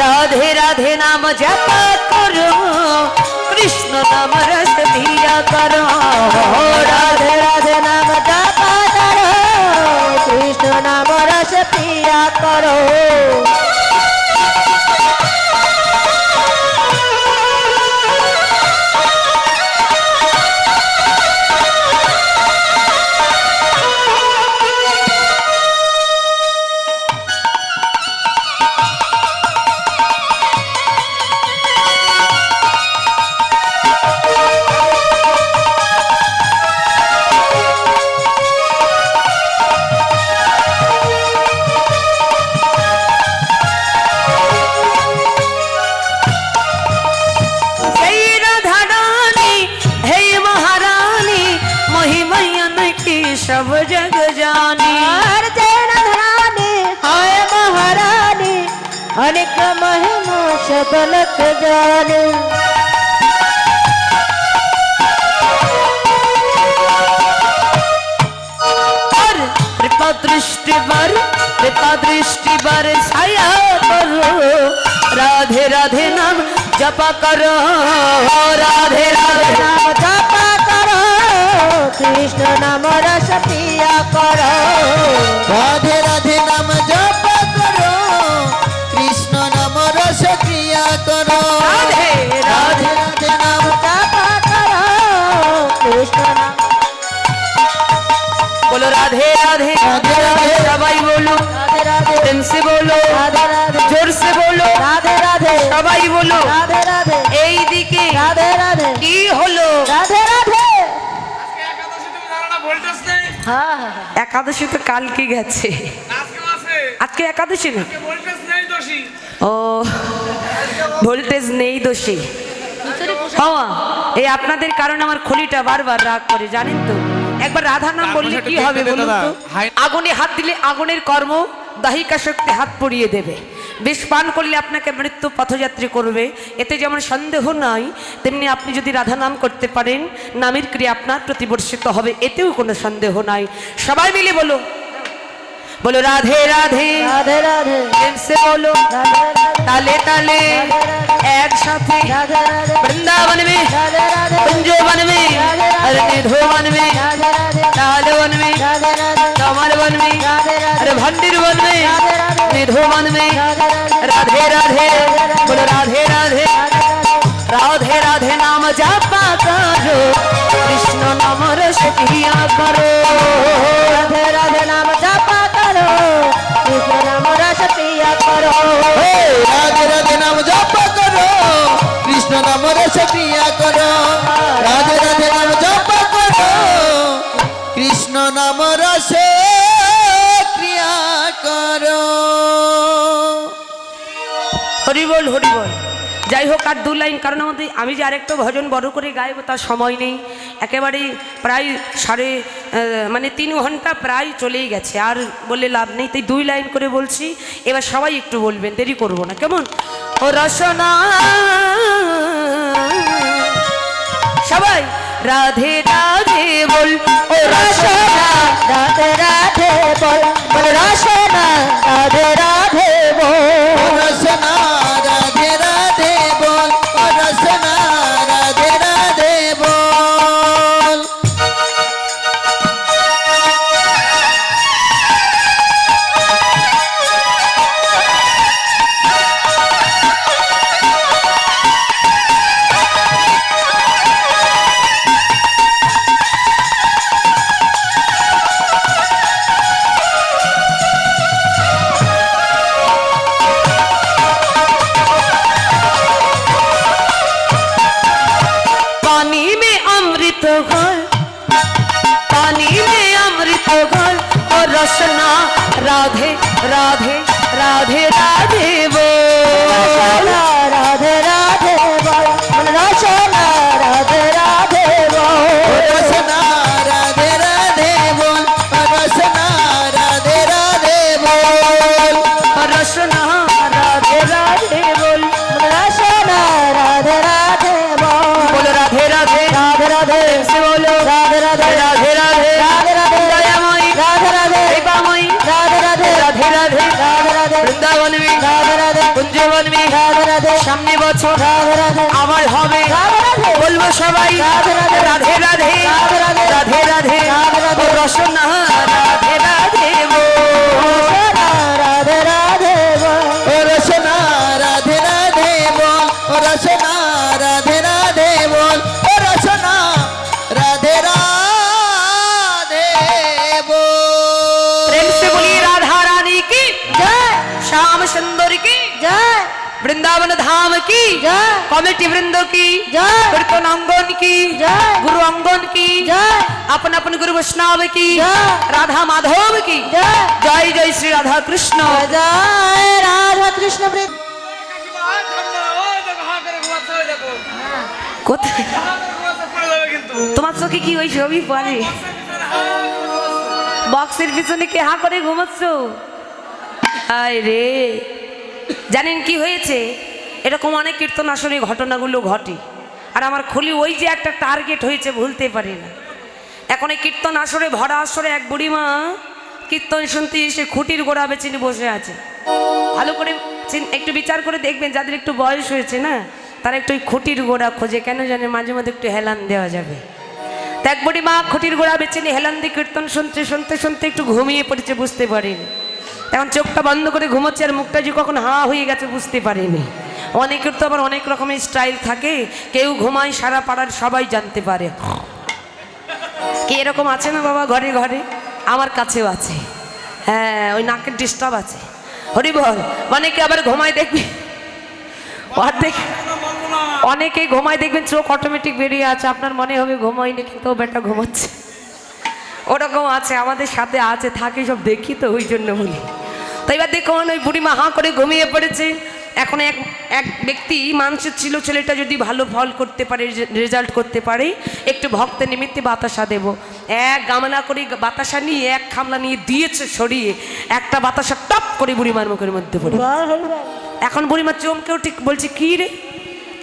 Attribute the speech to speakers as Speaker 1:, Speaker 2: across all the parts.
Speaker 1: রাধে রাধে নাম জপ করো, কৃষ্ণ নাম রস পিয়া করো। রাধে রাধে নাম জপ করো, কৃষ্ণ নাম রস পিয়া করো। গলত জানে আর কৃপা দৃষ্টি বার, কৃপা দৃষ্টি বার, ছায়া করো রাধে রাধে নাম জপ করো,
Speaker 2: রাধে রাধে নাম জপ করো। কৃষ্ণ নাম রস পিয়া করো।
Speaker 1: রাধে রাধে
Speaker 2: নাম
Speaker 1: জপ बोलो राधे राधे
Speaker 2: राधे राधे।
Speaker 1: सबाई बोलो
Speaker 2: রাধে রাধে
Speaker 1: दिल से बोलो
Speaker 2: রাধে রাধে
Speaker 1: जोर से बोलो
Speaker 2: রাধে রাধে
Speaker 1: সবাই বলো
Speaker 2: রাধে রাধে
Speaker 1: এই দিকে
Speaker 2: রাধে রাধে
Speaker 1: কি হলো
Speaker 2: রাধে রাধে
Speaker 3: একাদশী তুমি জানো না ভোল্টেজ নেই
Speaker 2: হ্যাঁ হ্যাঁ হ্যাঁ।
Speaker 1: একাদশী তো কালকে গেছে
Speaker 3: আজকে আছে
Speaker 1: আজকে একাদশী না
Speaker 3: ভোল্টেজ নেই দোষী
Speaker 1: ও ভোল্টেজ নেই দোষী। হওয়া এই আপনাদের কারণে আমার খুলিটা বারবার রাগ করে জানেন তো? একবার রাধা নাম বললে কি হবে বলুন তো? আগুনে হাত দিলে আগুনের কর্ম দাহিকা শক্তি হাত পড়িয়ে দেবে। বিষ পান করলে আপনাকে মৃত্যু পথযাত্রী করবে। এতে যেমন সন্দেহ নাই তেমনি আপনি যদি রাধা নাম করতে পারেন নামের ক্রিয়া আপনার প্রতিবর্ষিত হবে এতেও কোনো সন্দেহ নাই। সবাই মিলে বলো বলো রাধে রাধে
Speaker 2: রাধে রাধে
Speaker 1: प्रेम से बोलो
Speaker 2: রাধে রাধে
Speaker 1: ताले ताले एक साथ
Speaker 2: রাধे राधे
Speaker 1: वृंदावन में
Speaker 2: রাধে রাধে
Speaker 1: कुंजोवन में अरे निधोवन में
Speaker 2: রাধে রাধে
Speaker 1: तालवन में
Speaker 2: রাধে রাধে
Speaker 1: कमल वन में
Speaker 2: রাধে রাধে
Speaker 1: अरे भंडिर वन में
Speaker 2: राधे राधे
Speaker 1: निधोवन में
Speaker 2: রাধে রাধে
Speaker 1: राधे राधे बोलो राधे राधे राधे राधे नाम जापा करो कृष्ण नाम रस किया करो
Speaker 2: রাধে রাধে নাম জপা করো কৃষ্ণ নাম রস পিয়া করো রাধে রাধে নাম জপ করো। কৃষ্ণ নাম রস ক্রিয়া করো। রাধে রাধে নাম জপ করো। কৃষ্ণ নাম রস ক্রিয়া করো।
Speaker 1: হরি বল হরি বল যাই হোক, আর দু লাইন, কারণ আমাদের আমি যে আরেকটা ভজন বড় করে গাইব, তার সময় নেই। একেবারে প্রায় সাড়ে মানে তিন ঘণ্টা প্রায় চলেই গেছে, আর বলে লাভ নেই। তাই দুই লাইন করে বলছি, এবার সবাই একটু বলবেন, দেরি করব না, কেমন? ও রসনা, সবাই, রাধে রাধে বল, ও রসনা,
Speaker 2: রাধে রাধে। বাসনা। রাধে রাধে রাধে রাধে বলা। রাধে রাধে বলা। রসনা রাধে রাধে রসনা রাধে রাধে বল। রসনা রাধে
Speaker 1: সামনে বছর আমার হবে। বলব সবাই রাধে রাধে রাধে। রাধে রাধে।
Speaker 2: রসনা রাধে। রাধে বৃন্দাবন ধাম কি কমিটি বৃন্দ কি কীর্তন অঙ্গন কি গুরু
Speaker 1: অঙ্গন কি আপন আপন গুরু বৈষ্ণব
Speaker 4: কি
Speaker 1: রাধা মাধব কি
Speaker 4: জয় জয়
Speaker 1: শ্রী রাধা কৃষ্ণ
Speaker 4: জয় রাধা কৃষ্ণ
Speaker 1: তোমার চোখে কি ওই ছবি পরে
Speaker 3: বক্সের পিছনে
Speaker 1: কে হা করে ঘুমাচ্ছ? আয় রে। জানেন কি হয়েছে? এরকম অনেক কীর্তন আসলে ঘটনাগুলো ঘটে। আর আমার খুলি ওই যে একটা টার্গেট হয়েছে, ভুলতে পারি না। এখন এই কীর্তন আসরে ভরা আসরে এক বুড়িমা কীর্তন শুনতে এসে খুঁটির গোড়া বেছে নিয়ে বসে আছে। ভালো করে একটু বিচার করে দেখবেন, যাদের একটু বয়স হয়েছে না, তারা একটু ওই খুঁটির গোড়া খোঁজে, কেন জানে মাঝে মধ্যে একটু হেলান দেওয়া যাবে। এক বুড়ি মা খুঁটির গোড়া বেছে নিয়ে হেলান দিয়ে কীর্তন শুনতে শুনতে শুনতে একটু ঘুমিয়ে পড়েছে, বুঝতে পারিনি। এখন চোখটা বন্ধ করে ঘুমোচ্ছে আর মুখটা যে কখন হা হয়ে গেছে, বুঝতে পারিনি। অনেকের তো আবার অনেক রকমের স্টাইল থাকে, কেউ ঘুমায় সারা পাড়ার সবাই জানতে পারে। কে এরকম আছে না বাবা ঘরে ঘরে? আমার কাছেও আছে। হ্যাঁ ওই নাকের ডিস্টার্ব আছে। হরি বল, অনেকে আবার ঘুমায় দেখবি। অনেকে ঘুমায় দেখবেন চোখ অটোমেটিক বেরিয়ে আছে, আপনার মনে হবে ঘুমায়নি, কিন্তু বেটা ঘুমাচ্ছে। ওরকম আছে, আমাদের সাথে আছে, থাকে সব দেখি তো, ওই জন্য বলি। তো এবার দেখুন, ওই বুড়িমা হাঁ করে ঘুমিয়ে পড়েছে। এখন এক এক ব্যক্তি মানুষের ছিল, ছেলেটা যদি ভালো ফল করতে পারে রেজাল্ট করতে পারে, একটু ভক্তের নিমিত্তে বাতাসা দেব। এক গামলা করে বাতাসা নিয়ে, এক খামলা নিয়ে দিয়েছে সরিয়ে, একটা বাতাসা টপ করে বুড়িমার মুখের মধ্যে পড়ে। এখন বুড়িমা চমকেও ঠিক বলছে, কী রে?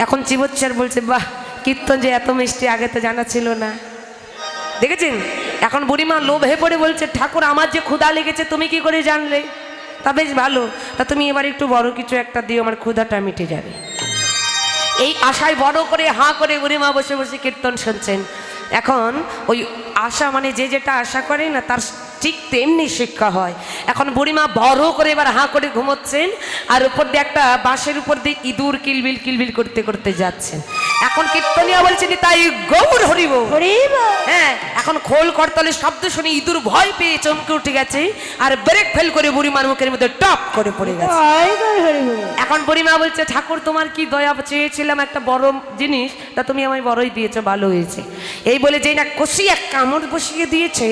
Speaker 1: এখন চিবচ্চার বলছে, বাহ, কীর্তন যে এত মিষ্টি, আগে তো জানা ছিল না। দেখেছেন? এখন বুড়িমা লোভে পড়ে বলছে, ঠাকুর, আমার যে ক্ষুধা লেগেছে, তুমি কি করে জানলে? তা বেশ ভালো। তা তুমি এবার একটু বড় কিছু একটা দিও, আমার ক্ষুধাটা মিটে যাবে। এই আশায় বড় করে হাঁ করে বুড়িমা বসে বসে কীর্তন শুনছেন। এখন ওই আশা মানে যে যেটা আশা করে না, তার ঠিক তেমনি শিক্ষা হয়। এখন বুড়িমা বড় করে এবার হাঁ করে ঘুমোচ্ছেন, আর উপর দিয়ে একটা বাঁশের উপর দিয়ে ইঁদুর কিলবিল কিলবিল করতে করতে যাচ্ছেন। এখন কীর্তনিয়া বলছেন, তাই গৌর হরিব।
Speaker 4: হরিব।
Speaker 1: এখন খোল করতলে শব্দ শুনে ইঁদুর ভয় পেয়ে চমকে উঠে গেছে আর ব্রেক ফেল করে বুড়িমার মুখের মধ্যে টপ করে পড়ে গেছে। এখন বুড়িমা বলছে ঠাকুর তোমার কি দয়া? চেয়েছিলাম একটা বড় জিনিস তা তুমি আমায় বড়ই দিয়েছ ভালো হয়েছে। এই বলে যেই না কষি এক কামড় বসিয়ে দিয়েছে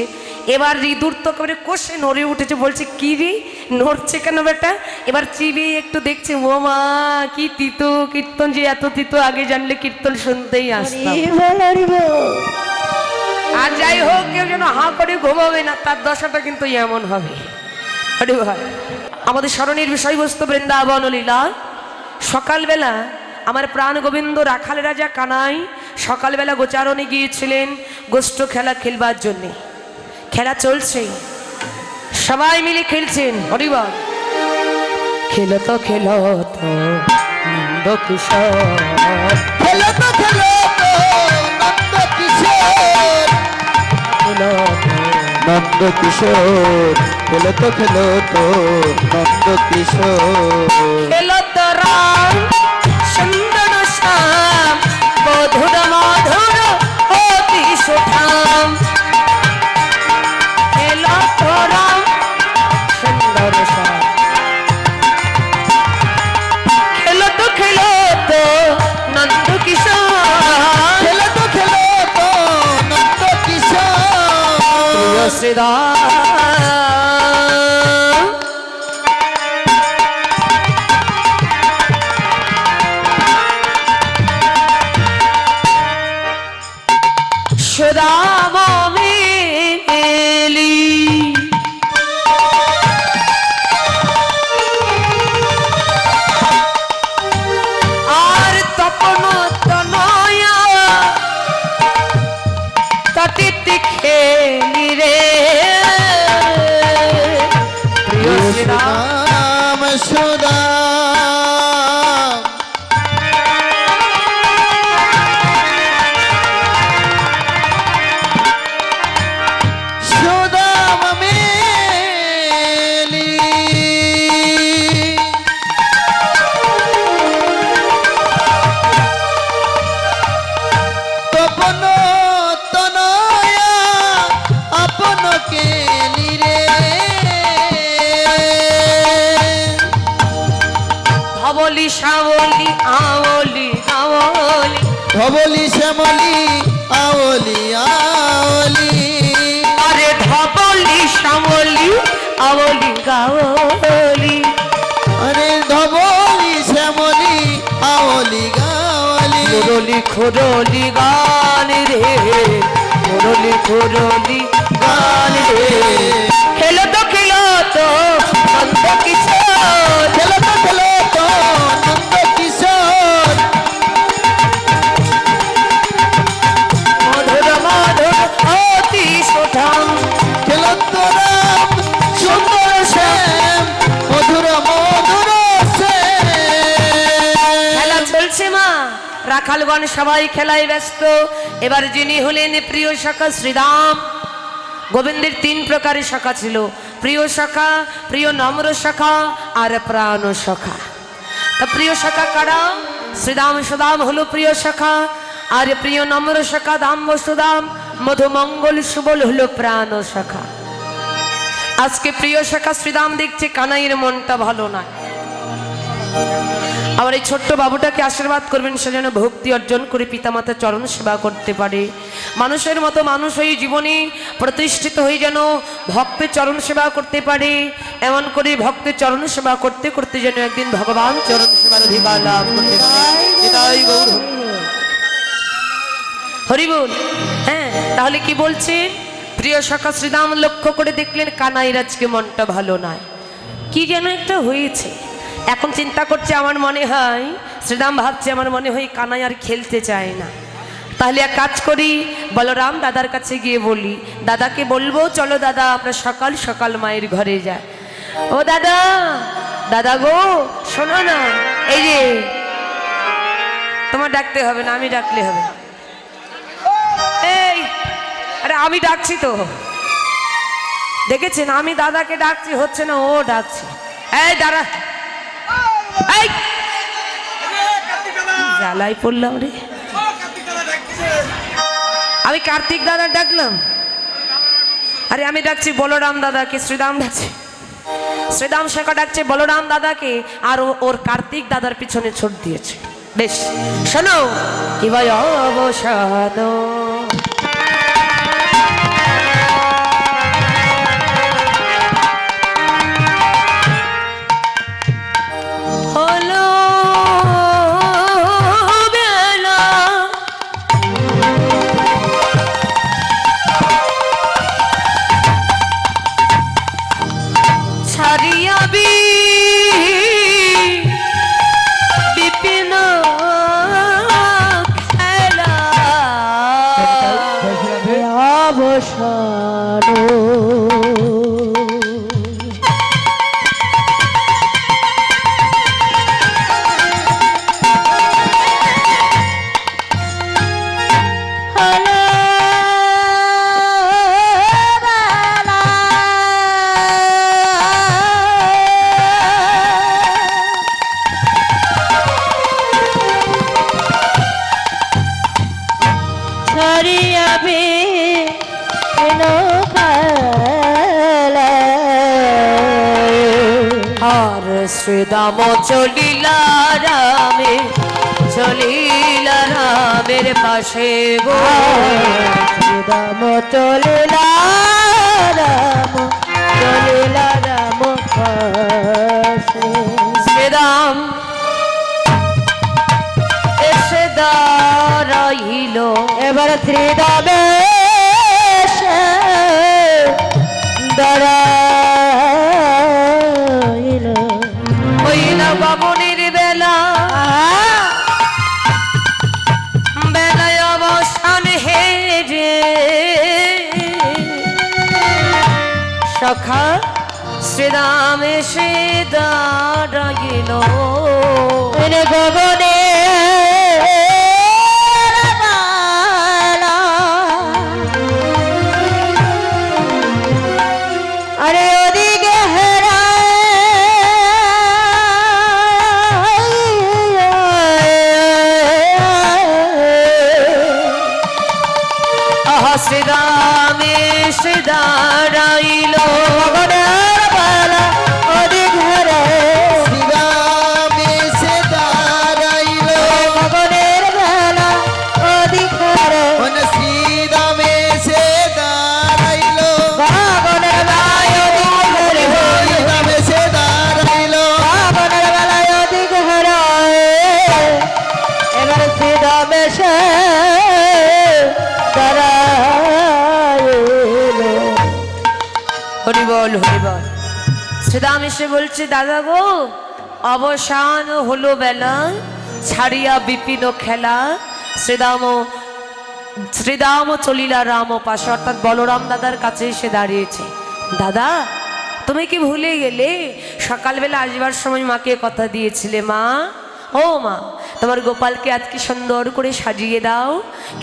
Speaker 1: এবার ইঁদুর তো করে কষে নড়ে উঠেছে বলছে কি রে? নড়ছে কেন বেটা? এবার চিবিয়ে একটু দেখছে ও মা কি তিতো কীর্তন যে এত তিতো আগে জানলে কীর্তন শুনতেই আসতাম। আর যাই হোক, কেউ যেন হাঁ করে ঘুমাবে না, তার দশাটা কিন্তু এমন হবে। হরি বল। আমাদের স্মরণের বিষয়বস্তু বৃন্দাবন লীলা। সকালবেলা আমার প্রাণ গোবিন্দ রাখাল রাজা কানাই সকালবেলা গোচারণে গিয়েছিলেন গোষ্ঠ খেলা খেলবার জন্যে। খেলা চলছে। সবাই মিলে খেলছেন। হরিবল খেলো তো খেলো তো
Speaker 2: তো কিশোর।
Speaker 1: খেলো
Speaker 2: নন্দ কিশোর খেলো তো খেলো তো নন্দ কিশোর।
Speaker 1: Shri Ram, Shri Dhabali Shyamali Auli Auli.
Speaker 2: Dhabali Shyamali Auli Auli.
Speaker 1: আরে ধবলি শ্যামলি আওলি গাওলি।
Speaker 2: আরে ধবলি শ্যামলি আওলি গাওলি।
Speaker 1: মুরলি খুরলি গান রে। মুরলি খুরলি গান রে। খেলো তো খেলো তো নন্দ রাখালগণ সবাই খেলায় ব্যস্ত। এবার যিনি হলেন প্রিয় শাখা শ্রীরাম। গোবিন্দের তিন প্রকারের শাখা ছিল। প্রিয় শাখা প্রিয় নম্র শাখা আর প্রাণ শাখা তা প্রিয় শাখা কারা? শ্রীরাম সুদাম হলো প্রিয় শাখা আর প্রিয় নম্র শাখা দাম বসুদাম মধুমঙ্গল সুবল হলো প্রাণ শাখা আজকে প্রিয় শাখা শ্রীরাম দেখছে কানাইয়ের মনটা ভালো নয়। আমার এই ছোট্ট বাবুটাকে আশীর্বাদ করবেন, সে যেন ভক্তি অর্জন করে পিতামাতা চরণ সেবা করতে পারে। মানুষের মতো মানুষ হয়ে জীবনে প্রতিষ্ঠিত হয়ে যেন ভক্তের চরণ সেবা করতে পারে। এমন করে ভক্তের চরণ সেবা করতে করতে যেন একদিন ভগবান চরণ সেবার অধিকার লাভ করতে পারে। হ্যাঁ তাহলে কি বলছেন প্রিয় সখা, শ্রীরাম লক্ষ্য করে দেখলেন কানাইয়ের আজকে মনটা ভালো নয়। কি যেন একটা হয়েছে। এখন চিন্তা করছে আমার মনে হয়, শ্রীরাম ভাবছে আমার মনে হয় কানাই আর খেলতে চায় না। তাহলে এক কাজ করি, বলরাম দাদার কাছে গিয়ে বলি, দাদাকে বলব, চলো দাদা, আমরা সকাল সকাল মায়ের ঘরে যাই। ও দাদা দাদা গো, শোনো না, এই যে, তোমার ডাকতে হবে না, আমি ডাকলে হবে। এই, আরে আমি ডাকছি তো। দেখেছেন, আমি দাদাকে ডাকছি, হচ্ছে না ও ডাকছে। এই, দাঁড়া। পড়লাম রে। আমি কার্তিক দাদা ডাকলাম। আরে আমি ডাকছি বলরাম দাদাকে শ্রীরাম ডাকছে। শ্রীরাম শেখা ডাকছে বলরাম দাদাকে আর ওর কার্তিক দাদার পিছনে ছোট দিয়েছে। বেশ শোনো। কি ভাই অবসাদ
Speaker 4: অবসর। কেন
Speaker 1: আর শ্রীদাম চলিলা রামে, চলিলা রামের পাশে গো।
Speaker 4: রাম চলিলা রাম চলিলা রাম পাশে।
Speaker 1: শ্রীদাম এসে দাঁড়াইল।
Speaker 4: এবার ত্রিদামে
Speaker 1: সখা শ্রীরামে এসে দাঁড়াইল।
Speaker 4: গগনে
Speaker 1: হরিবল হরিবল শ্রীদাম এসে বলছে দাদা গো অবসান হলো বেলা ছাড়িয়া বিপিন খেলা। শ্রীদাম শ্রীদাম চলিলা রাম পাশে। অর্থাৎ বলরাম দাদার কাছে এসে দাঁড়িয়েছে। দাদা, তুমি কি ভুলে গেলে? সকালবেলা আসবার সময় মাকে কথা দিয়েছিলে, মা। ও মা, তোমার গোপালকে আজকে সুন্দর করে সাজিয়ে দাও।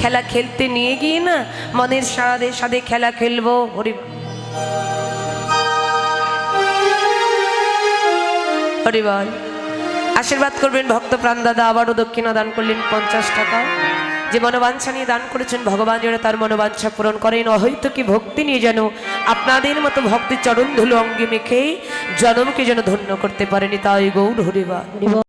Speaker 1: খেলা খেলতে নিয়ে গিয়ে না, মনের সারাদে সাথে খেলা খেলব, হরি হরিবল আশীর্বাদ করবেন ভক্ত প্রাণ দাদা আবারও দক্ষিণা দান করলেন পঞ্চাশ টাকা। যে মনোবাঞ্ছা নিয়ে দান করেছেন ভগবান, যেন তার মনোবাঞ্ছা পূরণ করেন। অহৈত কি ভক্তি নিয়ে যেন আপনাদের মতো ভক্তি চরণ ধুলো অঙ্গে মেখে জনমকে যেন ধন্য করতে পারেনি তাই গৌর হরিবা